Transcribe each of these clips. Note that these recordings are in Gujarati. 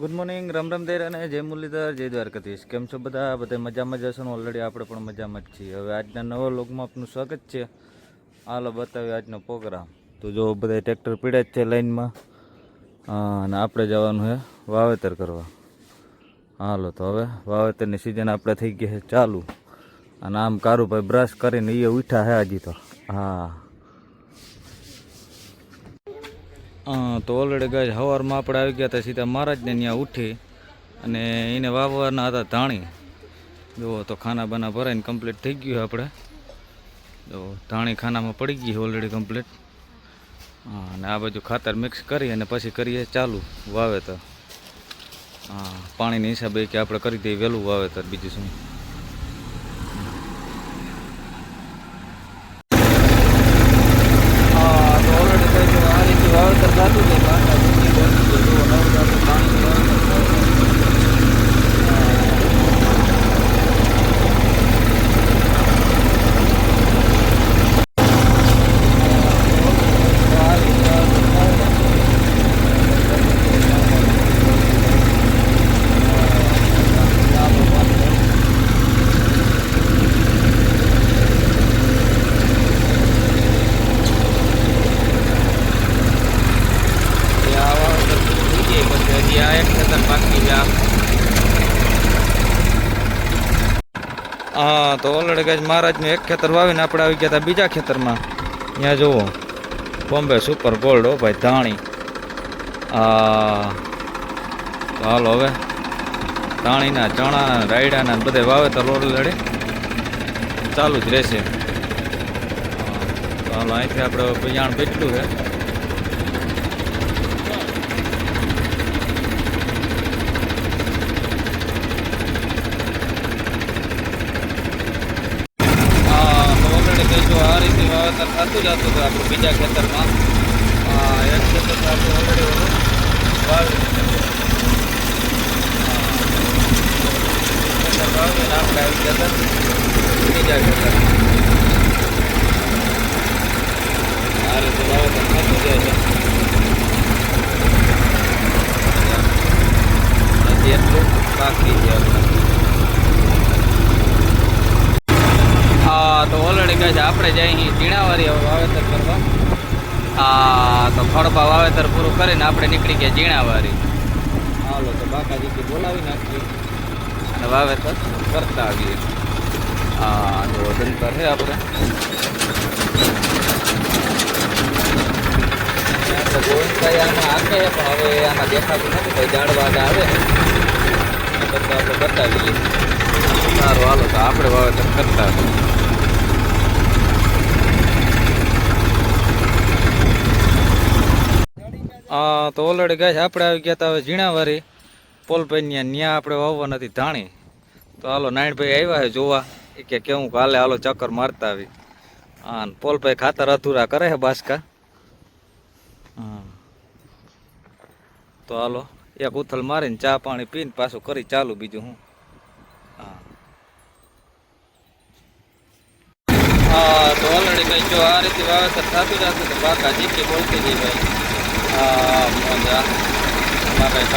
ગુડ મોર્નિંગ રામ રામ દેર અને જય મુરલીધર, જય દ્વારકાધીશ. કેમ છો બધા? બધા મજામાં જશો ને? ઓલરેડી આપણે પણ મજામાં જ છીએ. હવે આજના નવા લોકમાં આપનું સ્વાગત છે. હાલો બતાવ્યો આજનો પ્રોગ્રામ. તો જો બધા ટ્રેક્ટર પીડા જ છે લાઈનમાં અને આપણે જવાનું છે વાવેતર કરવા. હાલો, તો હવે વાવેતરની સિઝન આપણે થઈ ગઈ છે ચાલુ. અને આમ કારુભાઈ બ્રશ કરીને એ ઉઠ્યા છે હજી તો. હા હા, તો ઓલરેડી ગાય સવારમાં આપણે આવી ગયા હતા સીધા મહારાજને ત્યાં ઉઠી અને એને વાવવાના હતા ધાણી. જુઓ તો ખાના બાના ભરાઈને કમ્પ્લીટ થઈ ગયું આપણે. જો ધાણી ખાનામાં પડી ગઈ ઓલરેડી કમ્પ્લીટ હા અને આ બાજુ ખાતર મિક્સ કરી અને પછી કરીએ ચાલુ વાવેતર. હા પાણીના હિસાબે કે આપણે કરી દઈએ વહેલું વાવેતર બીજું શું હા તો ઓલરેડી કઈ જો આ રીતે વાવેતર થતું છે કાંટા ઊંચી બની છે જુઓ નવજાતનું પાણીનું વાવેતર થાય છે. હા. આ રીતે વાવેતર થાય છે. ચાલો, વાંધો નહીં. એ આ વાવેતર પૂરું હજી આ એક ખેતર બાકી છે હા તો ઓલરેડી ગાય મહારાજનું એક ખેતર વાવીને આપણે આવી ગયા હતા બીજા ખેતરમાં. ત્યાં જુઓ. બોમ્બે સુપર ગોલ્ડ, હો ભાઈ, ધાણી. હા હાલો હવે. ધાણીના ચણા, રાયડાના બધે વાવેતર ઓલરેડી. ચાલુ જ રહેશે. હાલો, અહીંથી આપણે બિયાણ બેટલું છે હા તો ઓલરેડી કહીશું આ રીતે જતું હતું આપણું બીજા ખેતરમાં. એક ખેતર આપણે ઓલરેડી હતું ખેતર આપણે આવી ખેતર બીજા ખેતર આ રીતે વાવેતર થતું છે. હજી એટલું, બાકી આપણે તો ઓલરેડી કહે છે આપણે જઈ અહીં કરવા હા તો ખડપા વાવેતર પૂરું કરીને આપણે નીકળી ગયા ઝીણાવારી. હાલો તો બાકાજીથી બોલાવી નાખીએ. અને વાવેતર કરતા આવીએ. હા તો વજન છે આપણે. ગોવિંદભાઈ આમાં હાકે પણ હવે આમાં દેખાતું નથી ભાઈ ઝાડવાદ આવે. કરતા કરતાં આપણે બતાવીએ. સારું હાલો તો આપણે વાવેતર કરતા આવીએ હા તો ઓલરેડી ગાય આપણે આવી ગયા હતા હવે ઝીણાવારી. પોલભાઈ ત્યાં આપણે વાવવા નથી ધાણી. તો હાલો નાયણભાઈ આવ્યા જોવા. એ કે કેવું કાલે હાલો ચક્કર મારતા આવી. હા પોલભાઈ ખાતર અધૂરા કરે છે બાસકા. તો હાલો, એક ઉથલ મારીને ચા પાણી પીને પાછું કરી ચાલુ બીજું હું. હા. તો ઓલરેડી ભાઈ જો આ રીતે વાવેતર થતું જતું તો બાકા જીકી બોલતી જઈ ભાઈ મજા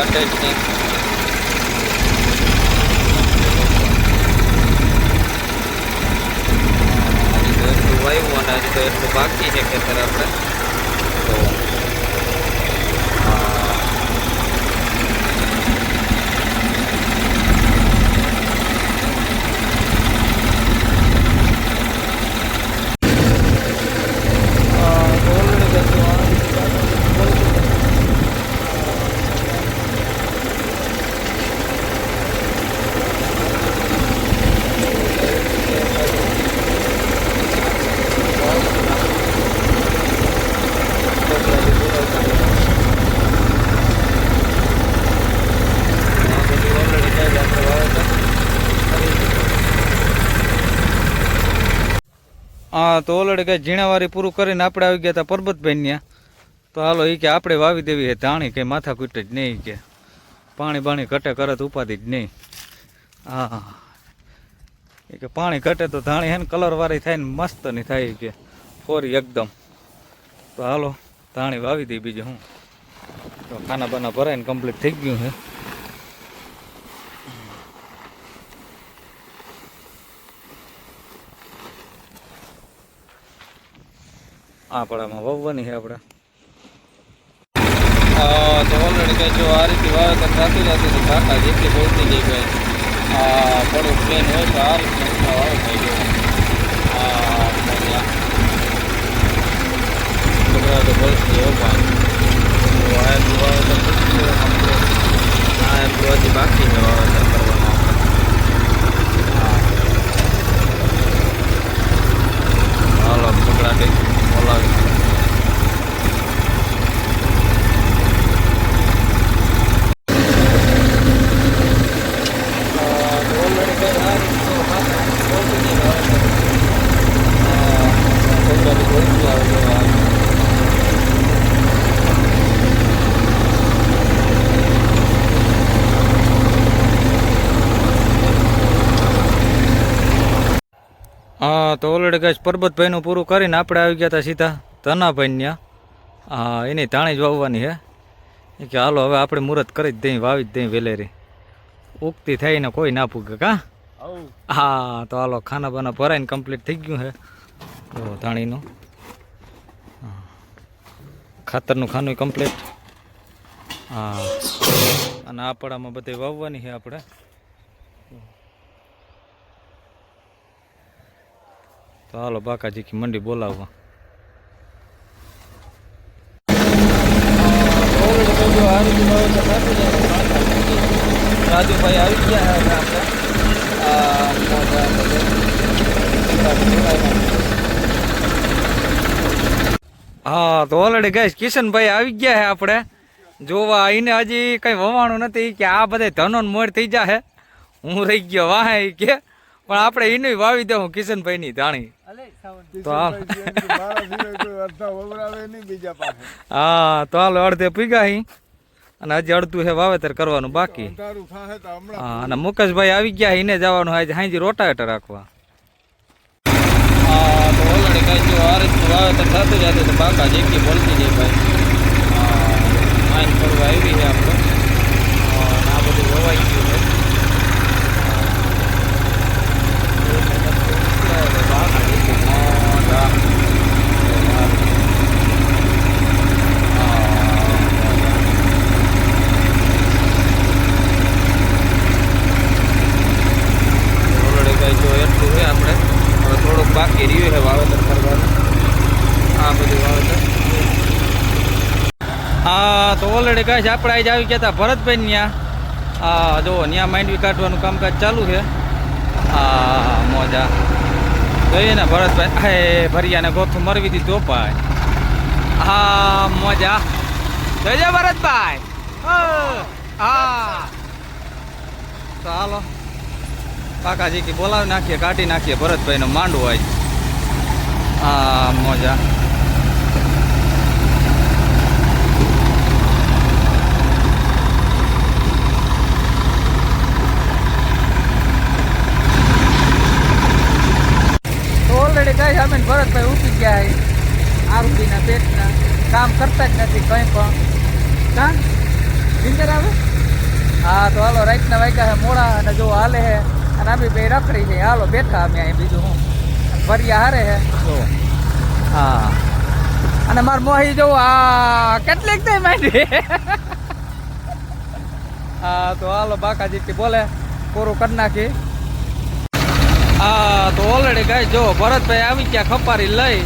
જ નહીં હજી તો એટલું વાવ્યું અને હજી તો એટલું બાકી છે ખેતર આપણે તો હા હા તો ઓલરેડી કઈ જો આ રીતે વાવેતર બોલતી જઈ. હા, તો ઓલરેડી કઈ ઝીણાવારી પૂરું કરીને આપણે આવી ગયા હતા પરબતભાઈ ત્યાં તો હાલો એ કે આપણે વાવી દેવી હે ધાણી કંઈ માથા કૂટે જ નહીં કે પાણી બાણી ઘટે કરે તો ઉપાધિ જ નહીં. હા એ કે પાણી ઘટે તો ધાણી હે ને કલરવાળી થાય ને મસ્ત નહીં થાય કે ફોરી એકદમ. તો હાલો, ધાણી વાવી દઈ બીજું હું. તો ખાના બાના ભરાઈને કમ્પ્લીટ થઈ ગયું છે આ પડામાં વાવવાની છે આપણે. તો ઓલરેડી કંઈ જો આ રીતે વાવેતર થતું જતું તો કાકા જેટલી બોલતી ગઈ થોડું પ્લેન હોય તો આ રીતે વાવો થઈ ગયો. તો બોલતી હજી બાકી વાવેતર કરવાનું આપણે હા હાલો પકડા દે બોલાવી હા તો ઓલરેડી ગાઈસ પરબતભાઈનું પૂરું કરીને આપણે આવી ગયા હતા સીધા ધનાભાઈ ત્યાં હા એની તાણી જ વાવવાની હે. એ કે હાલો હવે આપણે મુહૂર્ત કરી જ દઈ વાવી જ દઈ વેલેરી. ઉગતી થઈને કોઈ ના પૂગે કા? હા તો હાલો ખાના બાના ભરાઈને કમ્પ્લીટ થઈ ગયું છે તો ધાણીનું. હા. ખાતરનું ખાનું કમ્પ્લીટ હા. અને આપણામાં બધે વાવવાની છે આપણે. તો હાલો બાકાજી કી મંડી બોલાવવા રાજુભાઈ આવી ગયા હા તો ઓલરેડી ગઈશ કિશનભાઈ આવી ગયા હે આપણે. જોવા એને હજી કઈ વવાણું નથી કે આ બધા ધનો મોર થઈ જાય હું રહી ગયો વાહ કે. પણ આપણે એનું વાવી દઉં કિશનભાઈ ની ધાણી. તો હા તો હાલો અડધે પીગા હી. અને હજી અડધું છે વાવેતર કરવાનું બાકી. હા અને મુકેશભાઈ આવી ગયા એને જવાનું આજે હાજી રોટાવેટર રાખવા. હા વાવેતર થતું જતું તો બાકા જેટલી બોલતી જાય ભાઈ. આઈન ફરવા આવી છે આપણે. આ બધું વવાઈ ગયું મોટા. જો એટલું છે આપણે થોડુંક બાકી રહ્યું છે વાવેતર કરવાનું આ બધું વાવેતર હા, તો ઓલરેડી કઈ છે, આપણે આજે આવી ગયા હતા ભરતભાઈ ત્યાં હા જો ત્યાં માંડવી કાઢવાનું કામકાજ ચાલુ છે હા, મોજા જોઈએ ને ભરતભાઈ. ભરિયાને ગોથું મરવી દીધો ભાઈ. હા, મજા. જોજે ભરતભાઈ. હા તો હાલો. કાકાજી કે બોલાવી નાખીએ, કાઢી નાખીએ ભરતભાઈનો માંડવો આજ. હા, મોજા તો કઈ અમે ભરતભાઈ ઉઠી ગયા આરોપીના પેટના કામ કરતા જ નથી કંઈ પણ. કાં? નિંદર આવે? હા તો હાલો રાતના વાગ્યા છે મોડા અને જો હાલે છે અને અમે બે રખડી છે. હાલો બેઠા અમે અહીં બીજું હું. ફરિયા હારે છે. જો. હા. અને માર મોહી જો આ કેટલીક થઈ માંડી હા તો હાલો બાકાજી બોલે. પૂરું કરી નાખી. હા, તો ઓલરેડી ગાય, જો, ભરતભાઈ આવી ગયા, ખપારી લઈ.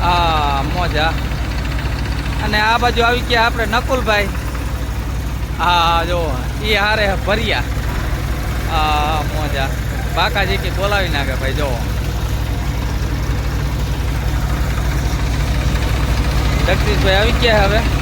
હા મોજા. અને આ બાજુ આવી ગયા આપણે નકુલભાઈ. હા, જો, એ હારે ભર્યા. હા મોજા. બાકાજી કે બોલાવી નાખે ભાઈ, જો. જગદીશભાઈ આવી ગયા હવે.